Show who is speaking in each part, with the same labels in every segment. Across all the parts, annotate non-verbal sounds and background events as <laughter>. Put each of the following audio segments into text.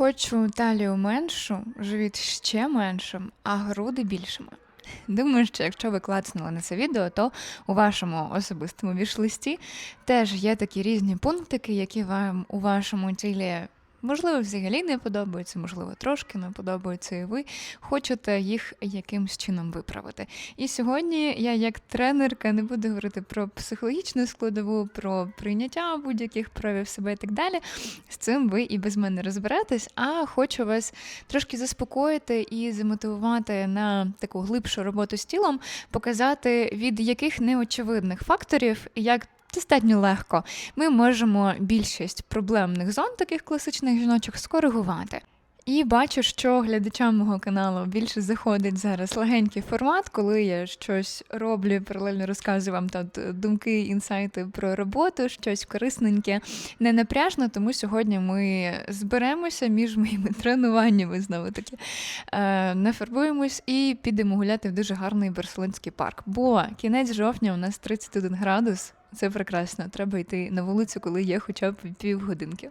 Speaker 1: Хочу талію меншу, живіт ще меншим, а груди більшими. <laughs> Думаю, що якщо ви клацнули на це відео, то у вашому особистому віш-листі теж є такі різні пунктики, які вам у вашому тілі можливо взагалі не подобаються, можливо, трошки не подобаються, і ви хочете їх якимсь чином виправити. І сьогодні я, як тренерка, не буду говорити про психологічну складову, про прийняття будь-яких проявів себе і так далі. З цим ви і без мене розберетесь, а хочу вас трошки заспокоїти і замотивувати на таку глибшу роботу з тілом, показати, від яких неочевидних факторів, як достатньо легко ми можемо більшість проблемних зон, таких класичних жіночих, скоригувати. І бачу, що глядачам мого каналу більше заходить зараз легенький формат, коли я щось роблю, паралельно розказую вам тут думки, інсайти про роботу, щось корисненьке, не напряжно, тому сьогодні ми зберемося між моїми тренуваннями знову таки, е, нафарбуємось і підемо гуляти в дуже гарний Барселонський парк. Бо кінець жовтня у нас 31 градус. Це прекрасно. Треба йти на вулицю, коли є хоча б півгодинки.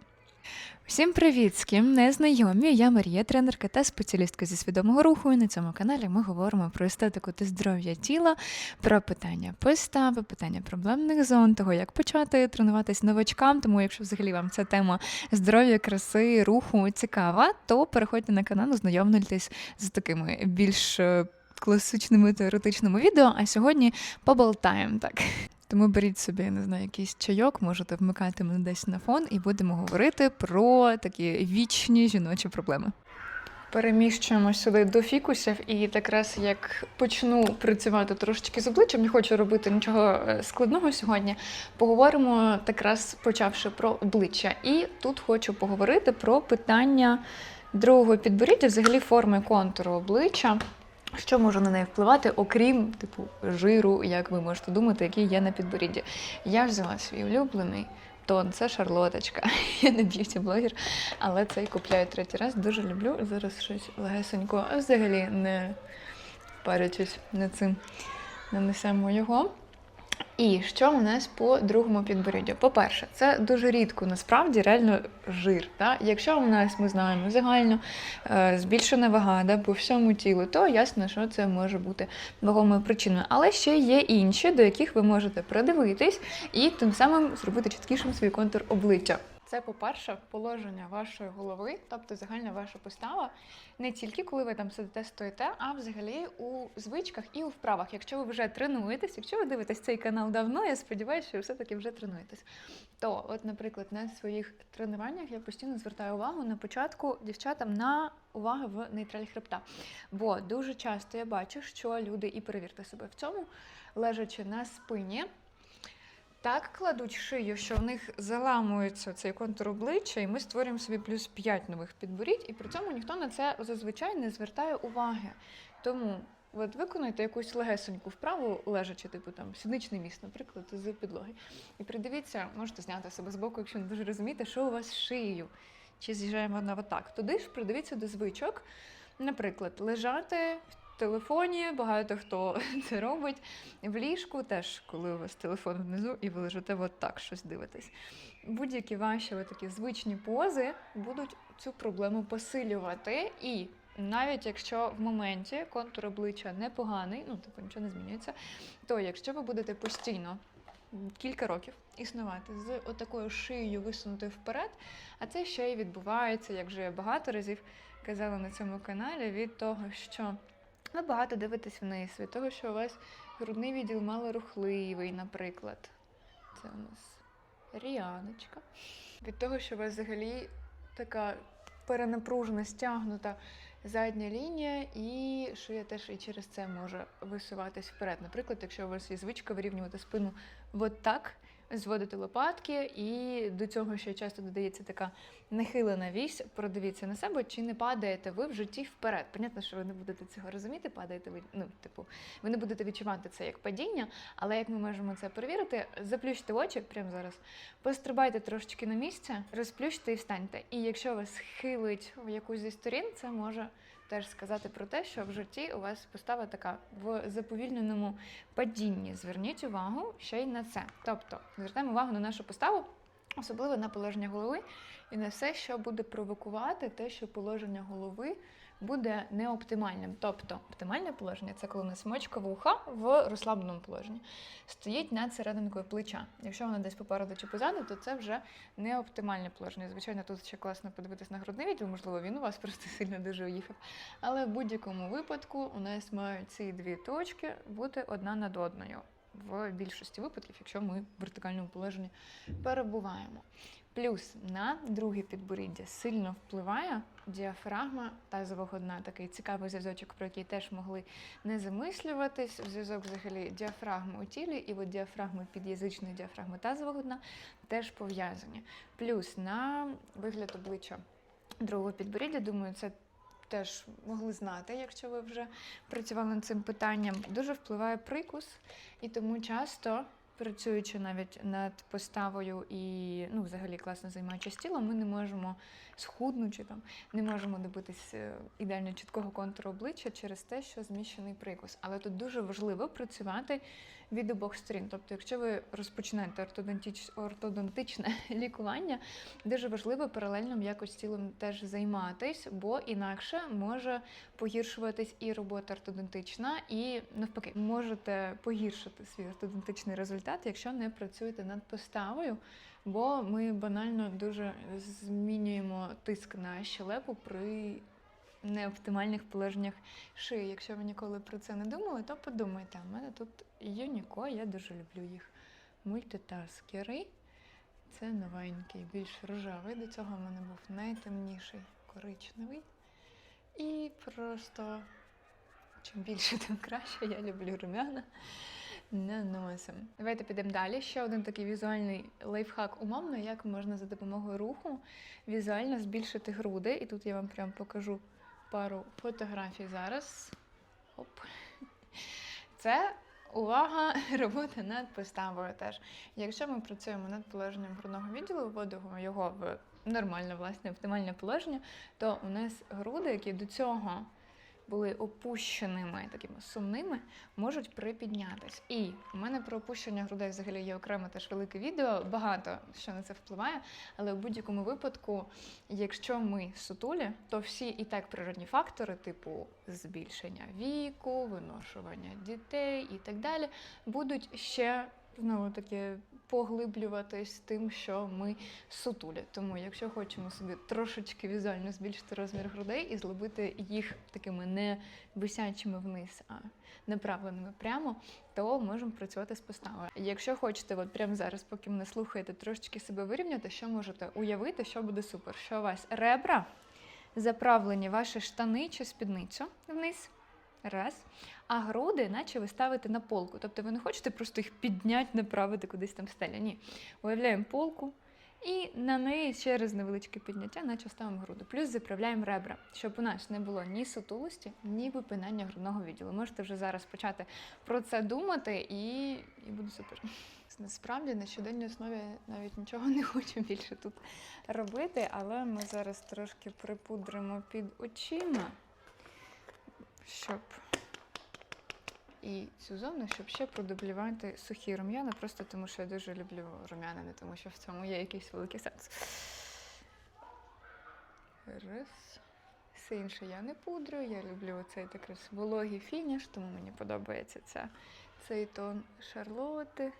Speaker 1: Всім привіт! З ким не знайомі. Я Марія, тренерка та спеціалістка зі свідомого руху. І на цьому каналі ми говоримо про естетику та здоров'я тіла, про питання постави, питання проблемних зон, того, як почати тренуватись новачкам. Тому, якщо взагалі вам ця тема здоров'я, краси, руху цікава, то переходьте на канал, ознайомлюйтесь з такими більш е, класичними теоретичними відео. А сьогодні поболтаємо так. Тому беріть собі, я не знаю, якийсь чайок, можете вмикати мене десь на фон, і будемо говорити про такі вічні жіночі проблеми. Переміщуємо сюди до фікусів, і якраз як почну працювати трошечки з обличчям, не хочу робити нічого е, складного сьогодні. Поговоримо якраз почавши про обличчя. І тут хочу поговорити про питання другого підборіддя, взагалі форми контуру обличчя. Що може на неї впливати, окрім типу жиру, як ви можете думати, який є на підборідді? Я взяла свій улюблений тон, це шарлоточка. <laughs> Я не б'юті-блогер, але цей купляю третій раз. Дуже люблю. Зараз щось легесенько, а взагалі не парячись над цим. Нанесемо його. І що у нас по другому підборіддю? По-перше, це дуже рідко насправді реально жир. Так? Якщо у нас ми знаємо загально е, збільшена вага да, по всьому тілу, то ясно, що це може бути вагомою причиною. Але ще є інші, до яких ви можете придивитись і тим самим зробити чіткішим свій контур обличчя. Це, по-перше, положення вашої голови, тобто загальна ваша постава, не тільки коли ви там сидите, стоїте, а взагалі у звичках і у вправах. Якщо ви вже тренуєтесь, якщо ви дивитесь цей канал давно, я сподіваюся, що ви все-таки вже тренуєтесь. То, от, наприклад, на своїх тренуваннях я постійно звертаю увагу на початку дівчатам на увагу в нейтраль хребта. Бо дуже часто я бачу, що люди, і перевірте себе в цьому, лежачи на спині. Так кладуть шию, що в них заламується цей контур обличчя, і ми створюємо собі плюс 5 нових підборідь, і при цьому ніхто на це зазвичай не звертає уваги. Тому от виконуйте якусь легесеньку вправу, лежачи, типу там сідничний міст, наприклад, з підлоги. І придивіться, можете зняти себе з боку, якщо не дуже розумієте, що у вас з шиєю. Чи з'їжджає вона отак. Туди ж придивіться до звичок. Наприклад, лежати в телефоні, багато хто <laughs> це робить. В ліжку теж, коли у вас телефон внизу і ви лежите от так щось дивитесь. Будь-які ваші такі звичні пози будуть цю проблему посилювати. І навіть якщо в моменті контур обличчя непоганий, ну типу нічого не змінюється, то якщо ви будете постійно кілька років існувати з отакою шиєю висунутою вперед, а це ще й відбувається, як вже я багато разів казала на цьому каналі, від того, що ви багато дивитесь вниз, від того, що у вас грудний відділ малорухливий, наприклад. Це у нас ріаночка. Від того, що у вас взагалі така перенапружена, стягнута задня лінія, і шия теж і через це може висуватись вперед. Наприклад, якщо у вас є звичка вирівнювати спину от так, зводити лопатки, і до цього ще часто додається така нахилена вісь. Продивіться на себе, чи не падаєте ви в житті вперед. Понятно, що ви не будете цього розуміти, падаєте ви, ну, типу, ви не будете відчувати це як падіння, але як ми можемо це перевірити, заплющте очі прямо зараз, пострибайте трошечки на місце, розплющте і встаньте. І якщо вас хилить в якусь зі сторін, це може теж сказати про те, що в житті у вас постава така в заповільненому падінні. Зверніть увагу ще й на це. Тобто звертаємо увагу на нашу поставу. особливо на положення голови і на все, що буде провокувати те, що положення голови буде неоптимальним. Тобто оптимальне положення це коли у нас мочка вуха в розслабленому положенні стоїть над серединкою плеча. Якщо вона десь попереду чи позаду, то це вже не оптимальне положення. Звичайно, тут ще класно подивитись на грудний відділ, можливо, він у вас <laughs> просто сильно дуже уїхав. Але в будь-якому випадку у нас мають ці дві точки бути одна над одною. В більшості випадків, якщо ми в вертикальному положенні перебуваємо. Плюс на друге підборіддя сильно впливає діафрагма тазового дна. Такий цікавий зв'язочок, про який теж могли не замислюватись. Зв'язок взагалі діафрагми у тілі і от діафрагми під'язичної діафрагми тазового дна теж пов'язані. Плюс на вигляд обличчя другого підборіддя, думаю, це теж могли знати, якщо ви вже працювали над цим питанням. Дуже впливає прикус, і тому часто. Працюючи навіть над поставою і ну, взагалі класно займаючись тілом, ми не можемо схуднути там, не можемо добитись е, ідеально чіткого контуру обличчя через те, що зміщений прикус. Але тут дуже важливо працювати від обох сторін. Тобто, якщо ви розпочинаєте ортодонтич... ортодонтичне <laughs> лікування, дуже важливо паралельно якось тілом теж займатись, бо інакше може погіршуватись і робота ортодонтична, і навпаки, можете погіршити свій ортодонтичний результат, якщо не працюєте над поставою. Бо ми банально дуже змінюємо тиск на щелепу при неоптимальних положеннях шиї. Якщо ви ніколи про це не думали, то подумайте. У мене тут Юніко, я дуже люблю їх. Мультитаскери. Це новенький, більш рожевий. До цього в мене був найтемніший коричневий. І просто чим більше, тим краще. Я люблю румяна наносим. Давайте підемо далі. Ще один такий візуальний лайфхак умовно, як можна за допомогою руху візуально збільшити груди. І тут я вам прям покажу пару фотографій зараз. Оп. Це увага, <laughs> робота над поставою теж. Якщо ми працюємо над положенням грудного відділу, вводимо його в нормальне, власне, оптимальне положення, то у нас груди, які до цього були опущеними, такими сумними, можуть припіднятись. І у мене про опущення грудей взагалі є окреме теж велике відео, багато що на це впливає. Але в будь-якому випадку, якщо ми сутулі, то всі і так природні фактори, типу збільшення віку, виношування дітей і так далі, будуть ще знову таки поглиблюватись тим, що ми сутулі. Тому, якщо хочемо собі трошечки візуально збільшити розмір грудей і зробити їх такими не висячими вниз, а направленими прямо, то можемо працювати з поставою. Якщо хочете, от прямо зараз, поки мене слухаєте, трошечки себе вирівняти, що можете уявити, що буде супер, що у вас ребра заправлені ваші штани чи спідницю вниз. Раз. А груди, наче ви ставите на полку. Тобто ви не хочете просто їх підняти, направити кудись там стеля. Ні. Уявляємо полку і на неї через невеличке підняття, наче ставимо груди. Плюс заправляємо ребра, щоб у нас не було ні сутулості, ні випинання грудного відділу. Можете вже зараз почати про це думати і, і буде супер. Насправді на щоденній основі навіть нічого не хочу більше тут робити, але ми зараз трошки припудримо під очима щоб і цю зону, щоб ще продублювати сухі рум'яна, просто тому що я дуже люблю рум'яна, не тому що в цьому є якийсь великий сенс. Раз. Все інше я не пудрю, я люблю оцей такий вологий фініш, тому мені подобається ця, цей тон шарлоти.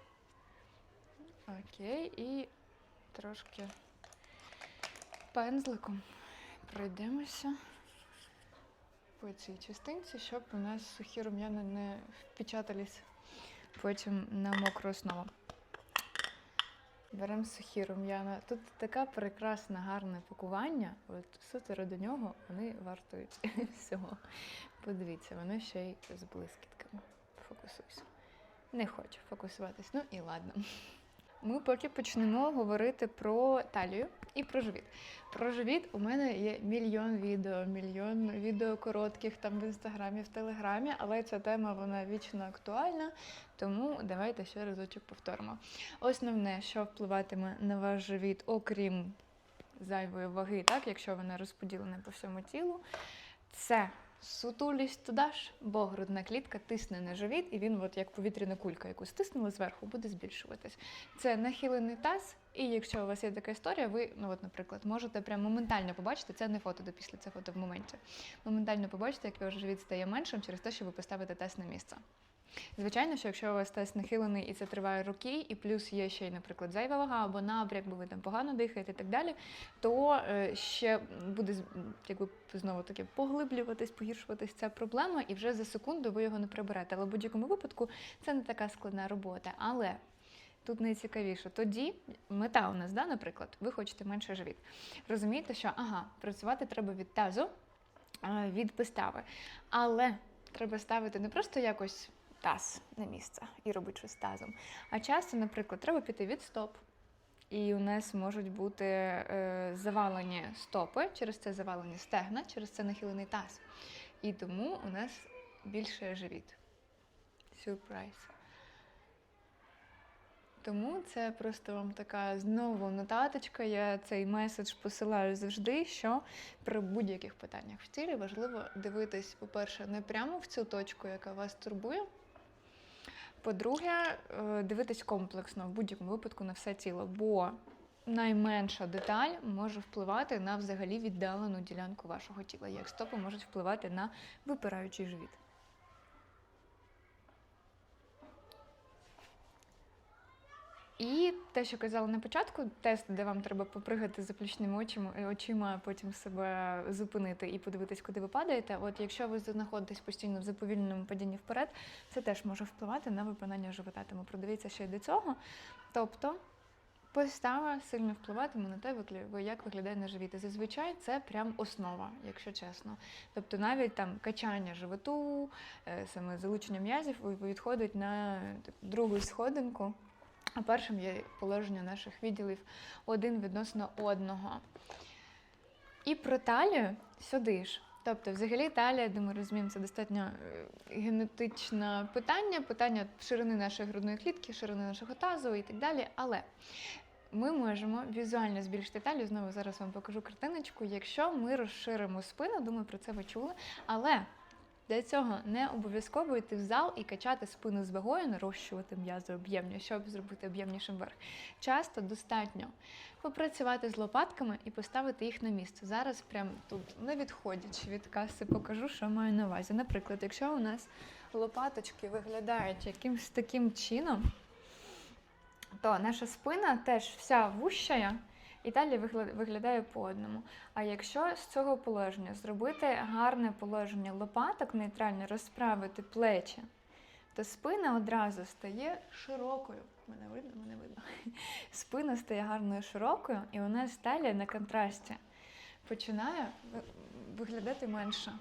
Speaker 1: Окей, і трошки пензликом пройдемося по цій частинці, щоб у нас сухі рум'яна не впечатались потім на мокру основу. Беремо сухі рум'яна. Тут таке прекрасне, гарне пакування. От суто до нього вони вартують <laughs> всього. Подивіться, воно ще й з блискітками. Фокусуйся. Не хочу фокусуватись. Ну і ладно. Ми поки почнемо говорити про талію і про живіт. Про живіт у мене є мільйон відео, мільйон відео коротких там в інстаграмі, в телеграмі, але ця тема вона вічно актуальна, тому давайте ще разочок повторимо. Основне, що впливатиме на ваш живіт, окрім зайвої ваги, так, якщо вона розподілена по всьому тілу, це Сутулість туди ж, бо грудна клітка тисне на живіт, і він, от як повітряна кулька, яку стиснули зверху, буде збільшуватись. Це нахилений таз, і якщо у вас є така історія, ви, ну от, наприклад, можете прямо моментально побачити, це не фото до після, це фото в моменті. Моментально побачите, як ваш живіт стає меншим через те, що ви поставите таз на місце. Звичайно, що якщо у вас тест нахилений і це триває роки, і плюс є ще й, наприклад, зайва вага або набряк, бо ви там погано дихаєте і так далі, то е, ще буде якби знову таки поглиблюватись, погіршуватись ця проблема, і вже за секунду ви його не приберете. Але в будь-якому випадку це не така складна робота. Але тут найцікавіше. Тоді мета у нас, да, наприклад, ви хочете менше живіт. Розумієте, що ага, працювати треба від тазу, е, від постави. Але треба ставити не просто якось таз на місце і робити щось тазом. А часто, наприклад, треба піти від стоп. І у нас можуть бути е, завалені стопи, через це завалені стегна, через це нахилений таз. І тому у нас більше живіт. Сюрприз. Тому це просто вам така знову нотаточка. Я цей меседж посилаю завжди, що при будь-яких питаннях в тілі важливо дивитись, по-перше, не прямо в цю точку, яка вас турбує. По-друге, е, дивитись комплексно в будь-якому випадку на все тіло, бо найменша деталь може впливати на взагалі віддалену ділянку вашого тіла, як стопи можуть впливати на випираючий живіт. І те, що казала на початку, тест, де вам треба попригати заплічними очима, е, очима, потім себе зупинити і подивитись, куди ви падаєте. От якщо ви знаходитесь постійно в заповільненому падінні вперед, це теж може впливати на випинання живота. Тому продивіться ще й до цього. Тобто постава сильно впливатиме на те, як виглядає на живіт. Зазвичай це прям основа, якщо чесно. Тобто навіть там качання животу, е, саме залучення м'язів відходить на другу сходинку. А першим є положення наших відділів один відносно одного. І про талію сюди ж. Тобто, взагалі, талія, де ми розуміємо, це достатньо е, генетичне питання, питання ширини нашої грудної клітки, ширини нашого тазу і так далі. Але ми можемо візуально збільшити талію. Знову зараз вам покажу картиночку. Якщо ми розширимо спину, думаю, про це ви чули. Але для цього не обов'язково йти в зал і качати спину з вагою, нарощувати м'язи об'ємні, щоб зробити об'ємнішим верх. Часто достатньо попрацювати з лопатками і поставити їх на місце. Зараз прямо тут, не відходячи від каси, покажу, що маю на увазі. Наприклад, якщо у нас лопаточки виглядають якимось таким чином, то наша спина теж вся вущая, і далі виглядає по одному. А якщо з цього положення зробити гарне положення лопаток, нейтрально розправити плечі, то спина одразу стає широкою. Мене видно, мене видно. <laughs> Спина стає гарною широкою, і у нас талія на контрасті починає виглядати менше.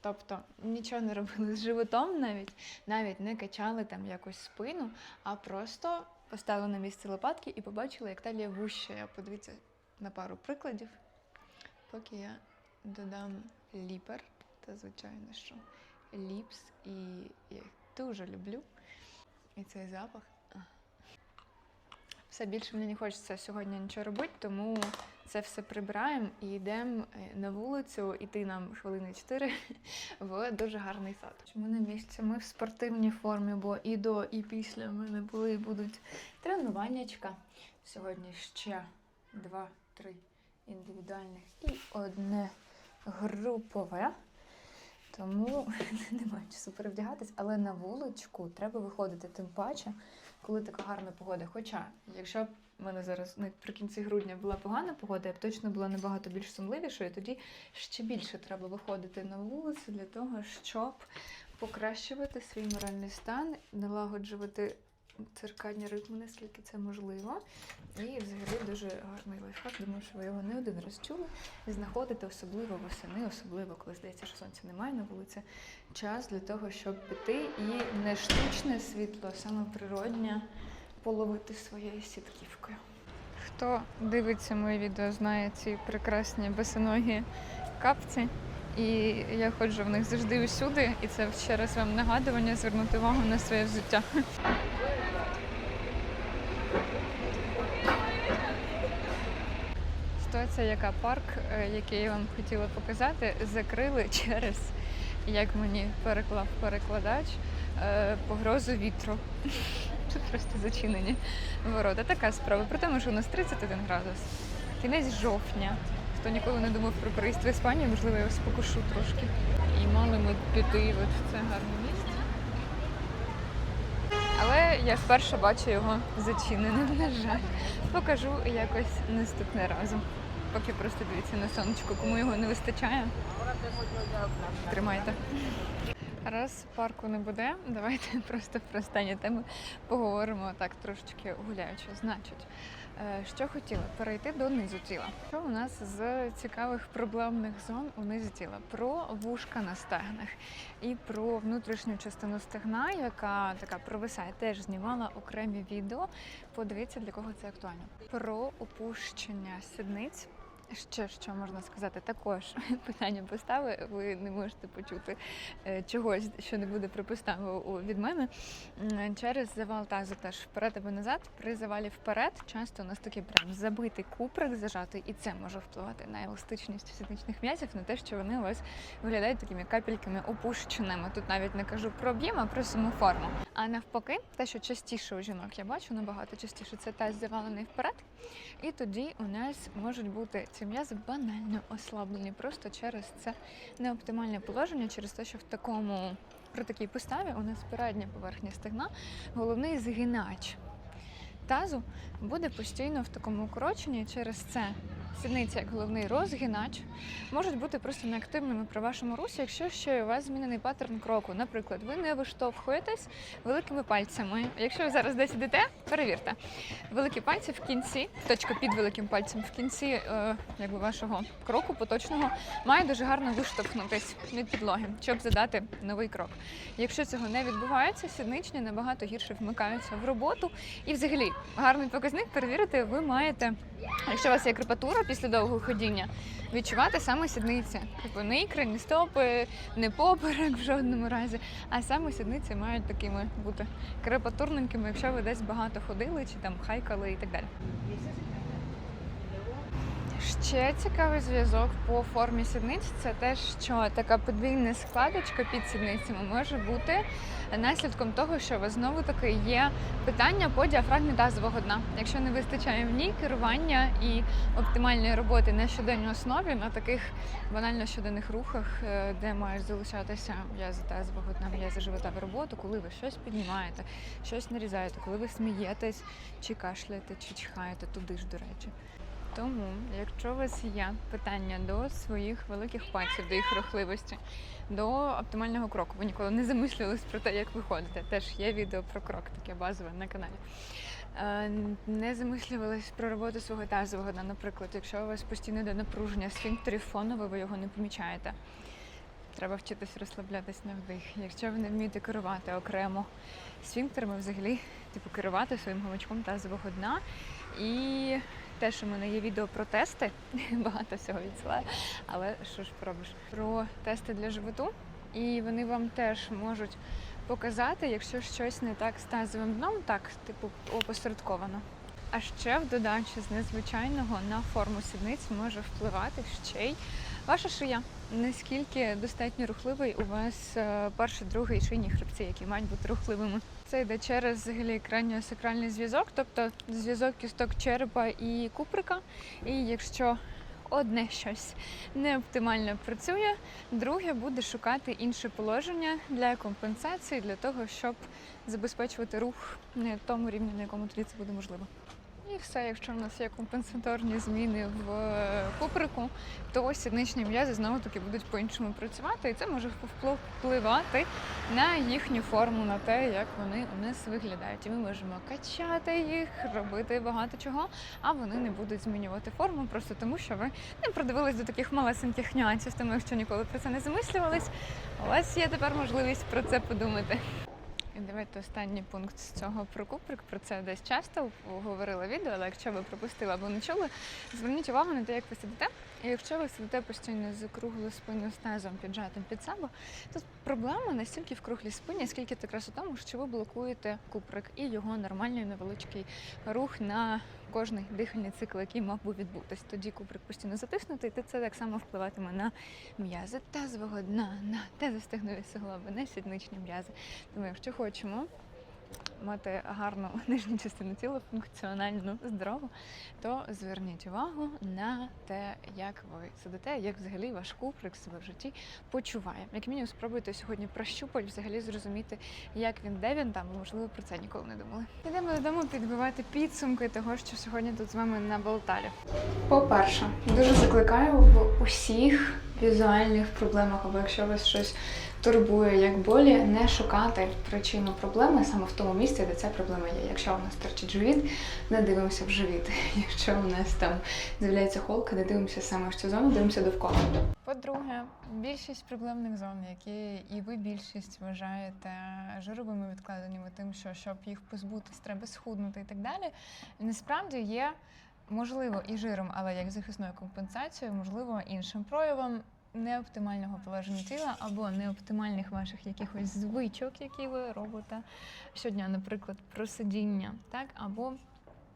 Speaker 1: Тобто нічого не робили з животом навіть, навіть не качали там якось спину, а просто поставили на місце лопатки і побачила, як талія вущає. Подивіться на пару прикладів, поки я додам ліпер, та звичайно, що ліпс, і я їх дуже люблю. І цей запах. Все більше мені не хочеться сьогодні нічого робити, тому це все прибираємо і йдемо е, на вулицю, іти нам хвилини 4 <laughs> в дуже гарний сад. Чому на місці? Ми в спортивній формі, бо і до, і після в мене були і будуть тренуваннячка. Сьогодні ще два-три індивідуальних і одне групове. Тому <laughs> немає часу перевдягатись, але на вуличку треба виходити тим паче, коли така гарна погода. Хоча, якщо в мене зараз наприкінці грудня була погана погода, я б точно була набагато більш сумливішою, тоді ще більше треба виходити на вулицю для того, щоб покращувати свій моральний стан, налагоджувати циркадні ритми, наскільки це можливо. І взагалі дуже гарний лайфхак. Думаю, що ви його не один раз чули. Знаходити особливо восени, особливо коли здається, що сонця немає на вулиці, час для того, щоб піти і не штучне світло, саме природнє половити своєю сітківкою. Хто дивиться моє відео, знає ці прекрасні босоногі капці. І я ходжу в них завжди усюди, і це ще раз вам нагадування звернути увагу на своє взуття. Ситуація, яка парк, е, який я вам хотіла показати, закрили через як мені переклав перекладач, е, погрозу вітру. Тут просто зачинені ворота. Така справа. При тому, що у нас 31 градус. Кінець жовтня. Хто ніколи не думав про переїзд в Іспанію, можливо, я спокушу трошки. І мали ми піти в це гарне місце. Але я вперше бачу його зачиненим, <laughs> на жаль. Покажу якось наступне разом. Поки просто дивіться на сонечко, кому його не вистачає. Тримайте. Раз парку не буде, давайте <laughs> просто про останні теми поговоримо так трошечки гуляючи. Значить, е, що хотіла перейти до низу тіла. Що у нас з цікавих проблемних зон у низі тіла? Про вушка на стегнах і про внутрішню частину стегна, яка така провисає, теж знімала окремі відео. Подивіться, для кого це актуально. Про опущення сідниць. Ще що можна сказати, також <laughs> питання постави. Ви не можете почути е, чогось, що не буде при постави у- від мене. Через завал тазу теж вперед або назад. При завалі вперед часто у нас такий прям забитий куприк зажатий, і це може впливати на еластичність сідничних м'язів, на те, що вони у вас виглядають такими капельками опущеними. Тут навіть не кажу про об'єм, а про саму форму. А навпаки, те, що частіше у жінок я бачу, набагато частіше це таз завалений вперед. І тоді у нас можуть бути ці м'язи банально ослаблені просто через це неоптимальне положення, через те, що в такому при такій поставі у нас передня поверхня стегна, головний згинач тазу буде постійно в такому укороченні. Через це сідниця як головний розгинач можуть бути просто неактивними при вашому русі, якщо ще у вас змінений паттерн кроку. Наприклад, ви не виштовхуєтесь великими пальцями. Якщо ви зараз десь ідете, перевірте. Великі пальці в кінці, точка під великим пальцем в кінці е, якби вашого кроку поточного має дуже гарно виштовхнутись від підлоги, щоб задати новий крок. Якщо цього не відбувається, сідничні набагато гірше вмикаються в роботу. І взагалі гарний показник перевірити ви маєте, якщо у вас є крепатура після довгого ходіння, відчувати саме сідниці. Тобто не ікри, не стопи, не поперек в жодному разі, а саме сідниці мають такими бути крепатурненькими, якщо ви десь багато ходили чи там хайкали і так далі. Ще цікавий зв'язок по формі сідниць це те, що така подвійна складочка під сідницями може бути наслідком того, що у вас знову таки є питання по діафрагмі тазового дна. Якщо не вистачає в ній керування і оптимальної роботи на щоденній основі, на таких банально щоденних рухах, е, де мають залишатися м'язи тазового дна, м'язи живота в роботу, коли ви щось піднімаєте, щось нарізаєте, коли ви смієтесь, чи кашляєте, чи чихаєте, туди ж, до речі. Тому, якщо у вас є питання до своїх великих пальців, до їх рухливості, до оптимального кроку, ви ніколи не замислювались про те, як ви ходите. Теж є відео про крок, таке базове на каналі. Е, Не замислювались про роботу свого тазового дна. Наприклад, якщо у вас постійно йде напруження сфінктерів фонове, ви його не помічаєте. Треба вчитись розслаблятись на вдих. Якщо ви не вмієте керувати окремо сфінктерами, взагалі, типу керувати своїм гамачком тазового дна. І те, що в мене є відео про тести, <laughs> багато всього відсилаю, але що ж поробиш? Про тести для животу, і вони вам теж можуть показати, якщо щось не так з тазовим дном, так, типу, опосередковано. А ще в додачі з незвичайного на форму сідниць може впливати ще й ваша шия. Наскільки достатньо рухливий у вас е, перший, другий шийні хребці, які мають бути рухливими. Це йде через взагалі краніосакральний зв'язок, тобто зв'язок кісток черепа і куприка. І якщо одне щось не оптимально працює, друге буде шукати інше положення для компенсації, для того, щоб забезпечувати рух на тому рівні, на якому тоді це буде можливо. І все, якщо в нас є компенсаторні зміни в е, куприку, то сідничні м'язи знову таки будуть по-іншому працювати, і це може впливати на їхню форму, на те, як вони у нас виглядають. І ми можемо качати їх, робити багато чого, а вони не будуть змінювати форму, просто тому що ви не придивились до таких малесеньких нюансів. Тому якщо ніколи про це не замислювались, у вас є тепер можливість про це подумати. І давайте останній пункт з цього про куприк. Про це десь часто говорила відео, але якщо ви пропустили або не чули, зверніть увагу на те, як ви сидите. І якщо ви сидите постійно з круглою спиною з тазом піджатим під себе, то проблема настільки в круглій спині, скільки якраз у тому, що ви блокуєте куприк і його нормальний невеличкий рух на кожний дихальний цикл, який мав би відбутись. Тоді кубрик постійно затиснутий, і це так само впливатиме на м'язи тазового дна, на тазостегнові суглоби, на сідничні м'язи. Тому, якщо хочемо мати гарну <laughs> нижню частину тіла, функціональну, здорову, то зверніть увагу на те, як ви сидите, як взагалі ваш куприк себе в житті почуває. Як мінімум, спробуйте сьогодні прощупати, взагалі зрозуміти, як він, де він там, можливо, про це ніколи не думали. Йдемо додому підбивати підсумки того, що сьогодні тут з вами на Болталі. По-перше, дуже закликаю в усіх візуальних проблемах, або якщо вас щось турбує як болі, не шукати причину проблеми саме в тому місці, де ця проблема є. Якщо у нас торчить живіт, не дивимося в живіт. <laughs> Якщо у нас там з'являється холка, не дивимося саме в цю зону, дивимося довкола. По-друге, більшість проблемних зон, які і ви більшість вважаєте жировими відкладеннями, тим, що щоб їх позбутись, треба схуднути і так далі. Насправді є можливо і жиром, але як захисною компенсацією, можливо, іншим проявом неоптимального положення тіла або неоптимальних ваших якихось звичок, які ви робите щодня, наприклад, просидіння, так або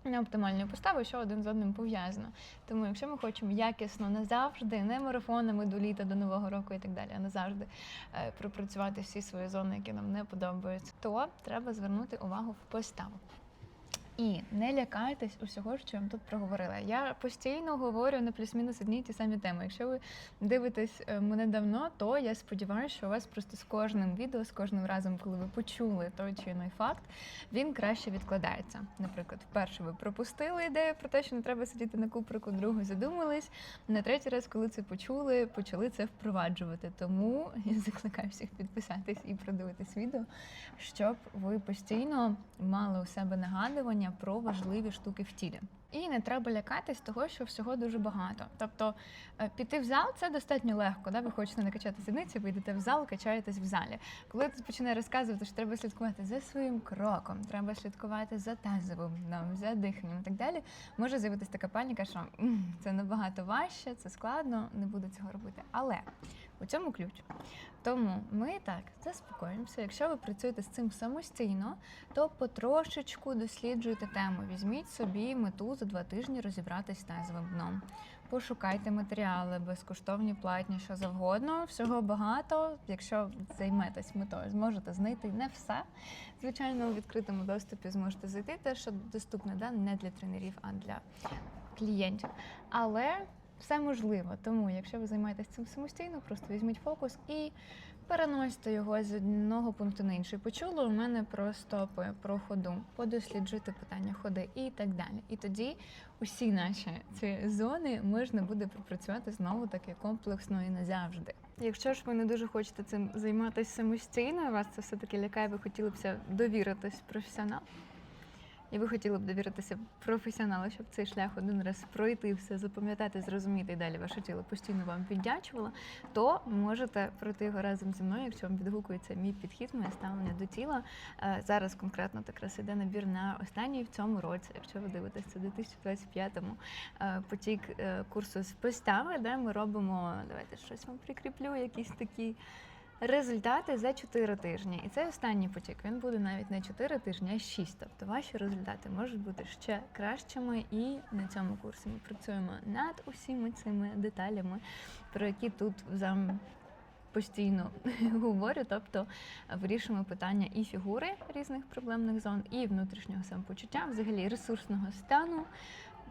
Speaker 1: неоптимальної постави, що один з одним пов'язано. Тому, якщо ми хочемо якісно назавжди, не марафонами до літа, до нового року і так далі, а назавжди е, пропрацювати всі свої зони, які нам не подобаються, то треба звернути увагу в поставу. І не лякайтесь усього, що я вам тут проговорила. Я постійно говорю на плюс-мінус одні ті самі теми. Якщо ви дивитесь е, мене давно, то я сподіваюся, що у вас просто з кожним відео, з кожним разом, коли ви почули той чи інший факт, він краще відкладається. Наприклад, вперше ви пропустили ідею про те, що не треба сидіти на куприку, другу задумались. На третій раз, коли це почули, почали це впроваджувати. Тому я закликаю всіх підписатись і продивитись відео, щоб ви постійно мали у себе нагадування про важливі штуки в тілі. І не треба лякатись того, що всього дуже багато. Тобто е, піти в зал це достатньо легко. Да? Ви хочете накачати сідниці, ви йдете в зал, качаєтесь в залі. Коли ти починає розказувати, що треба слідкувати за своїм кроком, треба слідкувати за тазовим дном, за диханням і так далі, може з'явитися така паніка, що це набагато важче, це складно, не буду цього робити. Але у цьому ключ. Тому ми так заспокоїмося. Якщо ви працюєте з цим самостійно, то потрошечку досліджуйте тему. Візьміть собі мету за два тижні розібратись з тазовим дном. Пошукайте матеріали, безкоштовні, платні, що завгодно. Всього багато. Якщо займетесь метою, зможете знайти не все. Звичайно, у відкритому доступі зможете знайти те, що доступне да? не для тренерів, а для клієнтів. Але все можливо. Тому, якщо ви займаєтесь цим самостійно, просто візьміть фокус і переносьте його з одного пункту на інший. Почули у мене про стопи, про ходу, подосліджуйте питання ходи і так далі. І тоді усі наші ці зони можна буде пропрацювати знову таки комплексно і назавжди. Якщо ж ви не дуже хочете цим займатися самостійно, вас це все таки лякає, ви хотіли б довіритись професіоналу. І ви хотіли б довіритися професіоналу, щоб цей шлях один раз пройти, все запам'ятати, зрозуміти і далі ваше тіло постійно вам піддячувало, то можете пройти його разом зі мною, якщо вам відгукується мій підхід, моє ставлення до тіла. Е, Зараз конкретно якраз іде набір на останній в цьому році, якщо ви дивитесь, це у 2025-му е, потік е, курсу з постави, де ми робимо, давайте щось вам прикріплю, якісь такі. Результати за 4 тижні. І цей останній потік він буде навіть не 4 тижні, а 6. Тобто ваші результати можуть бути ще кращими. І на цьому курсі ми працюємо над усіма цими деталями, про які тут зам постійно <laughs> говорю. Тобто вирішуємо питання і фігури різних проблемних зон, і внутрішнього самопочуття, взагалі ресурсного стану.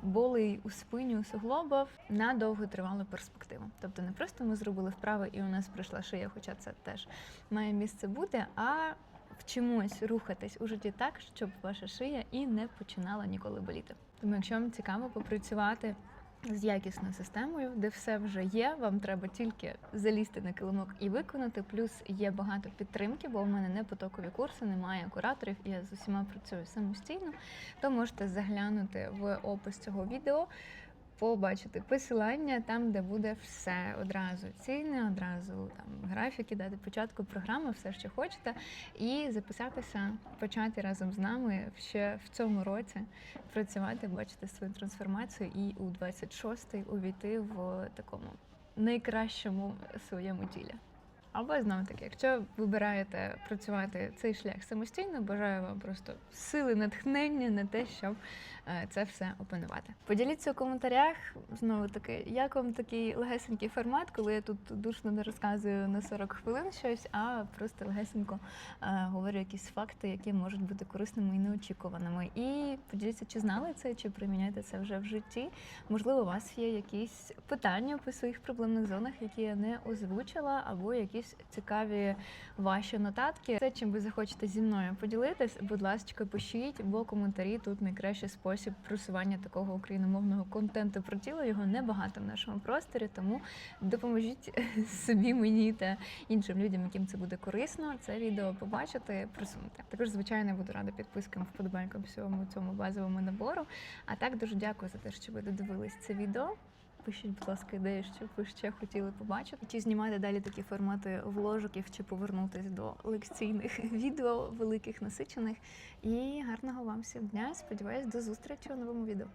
Speaker 1: Болей у спині, у суглобах на довготривалу перспективу. Тобто не просто ми зробили вправи і у нас прийшла шия, хоча це теж має місце бути, а вчимось рухатись у житті так, щоб ваша шия і не починала ніколи боліти. Тому, якщо вам цікаво попрацювати з якісною системою, де все вже є, вам треба тільки залізти на килимок і виконати. Плюс є багато підтримки, бо в мене не потокові курси, немає кураторів, я з усіма працюю самостійно. То можете заглянути в опис цього відео. Побачити посилання там, де буде все одразу ціни, одразу там графіки, дати початку програми, все, що хочете, і записатися, почати разом з нами ще в цьому році працювати, бачити свою трансформацію і у 26-й увійти в такому найкращому своєму тілі. Або знову таки, якщо вибираєте працювати цей шлях самостійно, бажаю вам просто сили натхнення на те, щоб це все опанувати. Поділіться у коментарях знову таки, як вам такий легесенький формат, коли я тут душно не розказую на 40 хвилин щось, а просто легесенько е, говорю якісь факти, які можуть бути корисними і неочікуваними. І поділіться, чи знали це, чи приміняєте це вже в житті. Можливо, у вас є якісь питання по своїх проблемних зонах, які я не озвучила, або якісь цікаві ваші нотатки. Те, чим ви захочете зі мною поділитись, будь ласка, пишіть, бо коментарі тут найкращий спосіб просування такого україномовного контенту про тіло. Його небагато в нашому просторі, тому допоможіть <laughs> собі, мені та іншим людям, яким це буде корисно, це відео побачити, просунути. Також, звичайно, буду рада підпискам, вподобайкам всьому цьому базовому набору. А так дуже дякую за те, що ви додивились це відео. Пишіть, будь ласка, ідеї, що ви ще хотіли побачити. Чи знімати далі такі формати вложиків, чи повернутись до лекційних <laughs> відео, великих насичених. І гарного вам всім дня. Сподіваюсь, до зустрічі у новому відео.